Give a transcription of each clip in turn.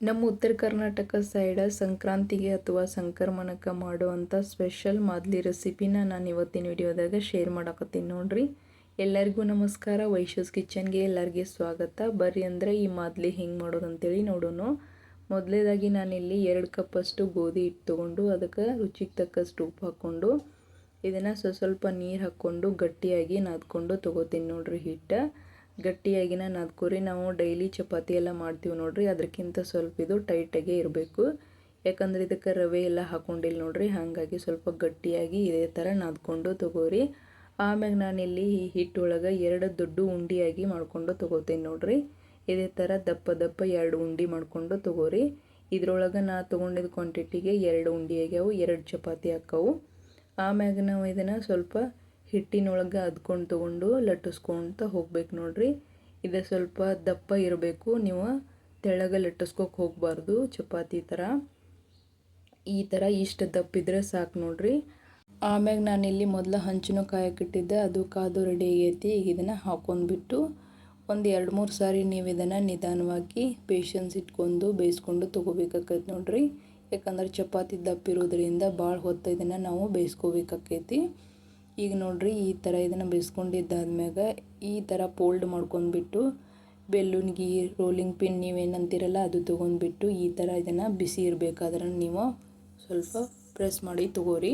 ನಮ್ಮ ಉತ್ತರ ಕರ್ನಾಟಕ ಸೈಡ ಸಂಕ್ರಾಂತಿಗೆ ಅಥವಾ ಸಂಕ್ರಮಣಕ್ಕೆ ಮಾಡುವಂಥ ಸ್ಪೆಷಲ್ ಮಾದಲಿ ರೆಸಿಪಿನ ನಾನು ಇವತ್ತಿನ ವಿಡಿಯೋದಾಗ ಶೇರ್ ಮಾಡಕತ್ತೀನಿ ನೋಡ್ರಿ. ಎಲ್ಲರಿಗೂ ನಮಸ್ಕಾರ. ವೈಶೂಸ್ ಕಿಚನ್ಗೆ ಎಲ್ಲರಿಗೆ ಸ್ವಾಗತ. ಬರ್ರಿ ಅಂದರೆ ಈ ಮಾದಲಿ ಹೆಂಗೆ ಮಾಡೋದು ಅಂತೇಳಿ ನೋಡೋಣ ಮೊದಲೇದಾಗಿ ನಾನಿಲ್ಲಿ ಎರಡು ಕಪ್ಪಷ್ಟು ಗೋಧಿ ಹಿಟ್ಟು ತೊಗೊಂಡು ಅದಕ್ಕೆ ರುಚಿಗೆ ತಕ್ಕಷ್ಟು ಉಪ್ಪು ಹಾಕ್ಕೊಂಡು ಇದನ್ನು ಸ್ವಸ್ವಲ್ಪ ನೀರು ಹಾಕ್ಕೊಂಡು ಗಟ್ಟಿಯಾಗಿ ನಾದ್ಕೊಂಡು ತೊಗೋತೀನಿ ನೋಡ್ರಿ ಹಿಟ್ಟು. ಗಟ್ಟಿಯಾಗಿನ ನಾದ್ಕೋರಿ ನಾವು ಡೈಲಿ ಚಪಾತಿ ಎಲ್ಲ ಮಾಡ್ತೀವಿ ನೋಡ್ರಿ. ಅದಕ್ಕಿಂತ ಸ್ವಲ್ಪ ಇದು ಟೈಟಾಗೇ ಇರಬೇಕು. ಯಾಕಂದ್ರೆ ಇದಕ್ಕೆ ರವೆ ಎಲ್ಲ ಹಾಕೊಂಡಿಲ್ಲ ನೋಡ್ರಿ. ಹಾಗಾಗಿ ಸ್ವಲ್ಪ ಗಟ್ಟಿಯಾಗಿ ಇದೇ ಥರ ನಾದ್ಕೊಂಡು ತಗೋರಿ. ಆಮ್ಯಾಗ ನಾನಿಲ್ಲಿ ಈ ಹಿಟ್ಟೊಳಗೆ ಎರಡು ದೊಡ್ಡ ಉಂಡಿಯಾಗಿ ಮಾಡಿಕೊಂಡು ತೊಗೋತೀನಿ ನೋಡ್ರಿ. ಇದೇ ಥರ ದಪ್ಪ ದಪ್ಪ ಎರಡು ಉಂಡಿ ಮಾಡಿಕೊಂಡು ತಗೋರಿ. ಇದ್ರೊಳಗೆ ನಾ ತೊಗೊಂಡಿದ್ದ ಕ್ವಾಂಟಿಟಿಗೆ ಎರಡು ಉಂಡೆ ಎರಡು ಚಪಾತಿ ಹಾಕವು. ಆಮ್ಯಾಗ ನಾವು ಇದನ್ನು ಸ್ವಲ್ಪ ಹಿಟ್ಟಿನೊಳಗೆ ಅದ್ಕೊಂಡು ತೊಗೊಂಡು ಲಟ್ಟಿಸ್ಕೊತ ಹೋಗ್ಬೇಕು ನೋಡ್ರಿ. ಇದು ಸ್ವಲ್ಪ ದಪ್ಪ ಇರಬೇಕು. ನೀವು ತೆಳಗೆ ಲಟ್ಟಿಸ್ಕೋಕೆ ಹೋಗಬಾರ್ದು ಚಪಾತಿ ಥರ. ಈ ಥರ ಇಷ್ಟು ದಪ್ಪ ಇದ್ರೆ ಸಾಕು ನೋಡ್ರಿ. ಆಮ್ಯಾಗ ನಾನಿಲ್ಲಿ ಮೊದಲು ಹಂಚಿನ ಕಾಯಕ್ಕಿಟ್ಟಿದ್ದೆ ಅದು ಕಾದು ರೆಡಿ ಆಗೈತಿ. ಈಗ ಇದನ್ನು ಹಾಕೊಂಡ್ಬಿಟ್ಟು ಒಂದು ಎರಡು ಮೂರು ಸಾರಿ ನೀವು ಇದನ್ನು ನಿಧಾನವಾಗಿ ಪೇಷನ್ಸ್ ಇಟ್ಕೊಂಡು ಬೇಯಿಸ್ಕೊಂಡು ತೊಗೋಬೇಕಾಕೈತಿ ನೋಡ್ರಿ. ಯಾಕಂದ್ರೆ ಚಪಾತಿ ದಪ್ಪ ಇರೋದ್ರಿಂದ ಭಾಳ ಹೊತ್ತು ಇದನ್ನು ನಾವು ಬೇಯಿಸ್ಕೋಬೇಕಾಕೈತಿ. ಈಗ ನೋಡ್ರಿ ಈ ಥರ ಇದನ್ನು ಬೇಯಿಸ್ಕೊಂಡಿದ್ದಾದ್ಮ್ಯಾಗ ಈ ಥರ ಪೋಲ್ಡ್ ಮಾಡ್ಕೊಂಡ್ಬಿಟ್ಟು ಬೆಲ್ಲುನ್ಗಿ ರೋಲಿಂಗ್ ಪಿನ್ ನೀವೇನಂತೀರಲ್ಲ ಅದು ತೊಗೊಂಡ್ಬಿಟ್ಟು ಈ ಥರ ಇದನ್ನು ಬಿಸಿ ಇರಬೇಕಾದ್ರೆ ನೀವು ಸ್ವಲ್ಪ ಪ್ರೆಸ್ ಮಾಡಿ ತಗೋರಿ.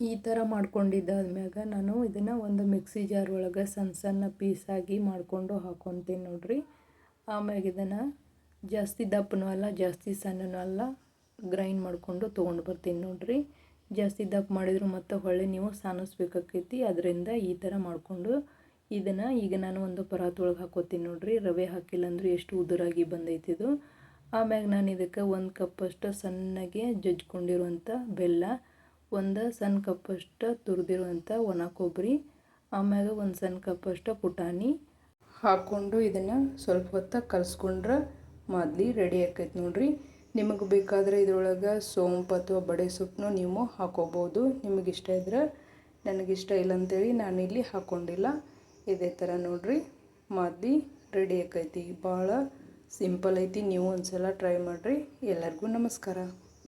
ಈ ಥರ ಮಾಡ್ಕೊಂಡಿದ್ದಾದ್ಮ್ಯಾಗ ನಾನು ಇದನ್ನು ಒಂದು ಮಿಕ್ಸಿ ಜಾರ್ ಒಳಗೆ ಸಣ್ಣ ಸಣ್ಣ ಪೀಸಾಗಿ ಮಾಡಿಕೊಂಡು ಹಾಕೊತೀನಿ ನೋಡ್ರಿ. ಆಮ್ಯಾಗ ಇದನ್ನು ಜಾಸ್ತಿ ದಪ್ಪನೂ ಅಲ್ಲ, ಜಾಸ್ತಿ ಸಣ್ಣನೂ ಅಲ್ಲ, ಗ್ರೈಂಡ್ ಮಾಡಿಕೊಂಡು ತೊಗೊಂಡು ಬರ್ತೀನಿ ನೋಡ್ರಿ. ಜಾಸ್ತಿ ದಪ್ಪ ಮಾಡಿದ್ರು ಮತ್ತು ಹೊಳ್ಳಿ ನೀವು ಸಾನಿಸ್ಬೇಕಾಕೈತಿ. ಅದರಿಂದ ಈ ಥರ ಮಾಡಿಕೊಂಡು ಇದನ್ನು ಈಗ ನಾನು ಒಂದು ಪರಾತೊಳಗೆ ಹಾಕೋತೀನಿ ನೋಡಿರಿ. ರವೆ ಹಾಕಿಲ್ಲ ಅಂದ್ರೆ ಎಷ್ಟು ಉದುರಾಗಿ ಬಂದೈತಿದು ಆಮ್ಯಾಗ ನಾನು ಇದಕ್ಕೆ ಒಂದು ಕಪ್ಪಷ್ಟು ಸಣ್ಣಗೆ ಜಜ್ಕೊಂಡಿರುವಂಥ ಬೆಲ್ಲ, ಒಂದು ಸಣ್ಣ ಕಪ್ಪಷ್ಟು ತುರಿದಿರುವಂಥ ಒಣ ಕೊಬ್ಬರಿ ಆಮ್ಯಾಗ ಒಂದು ಸಣ್ಣ ಕಪ್ಪಷ್ಟು ಪುಟಾಣಿ ಹಾಕ್ಕೊಂಡು ಇದನ್ನು ಸ್ವಲ್ಪ ಹೊತ್ತು ಕಲಸ್ಕೊಂಡ್ರೆ ಮಾದಲಿ ರೆಡಿ ಆಕೈತೆ ನೋಡ್ರಿ. ನಿಮಗೆ ಬೇಕಾದರೆ ಇದ್ರೊಳಗೆ ಸೋಂಪು ಅಥವಾ ಬಡೆ ಸೊಪ್ಪನ್ನು ನೀವು ಹಾಕೋಬೋದು. ನಿಮಗಿಷ್ಟ ಇದ್ರೆ ನನಗಿಷ್ಟ ಇಲ್ಲ ಅಂತೇಳಿ ನಾನಿಲ್ಲಿ ಹಾಕ್ಕೊಂಡಿಲ್ಲ ಇದೇ ಥರ ನೋಡಿರಿ. ಮಾದಿ ರೆಡಿ ಆಕೈತಿ ಭಾಳ ಸಿಂಪಲ್ ಐತಿ. ನೀವು ಒಂದ್ಸಲ ಟ್ರೈ ಮಾಡಿರಿ. ಎಲ್ಲರಿಗೂ ನಮಸ್ಕಾರ.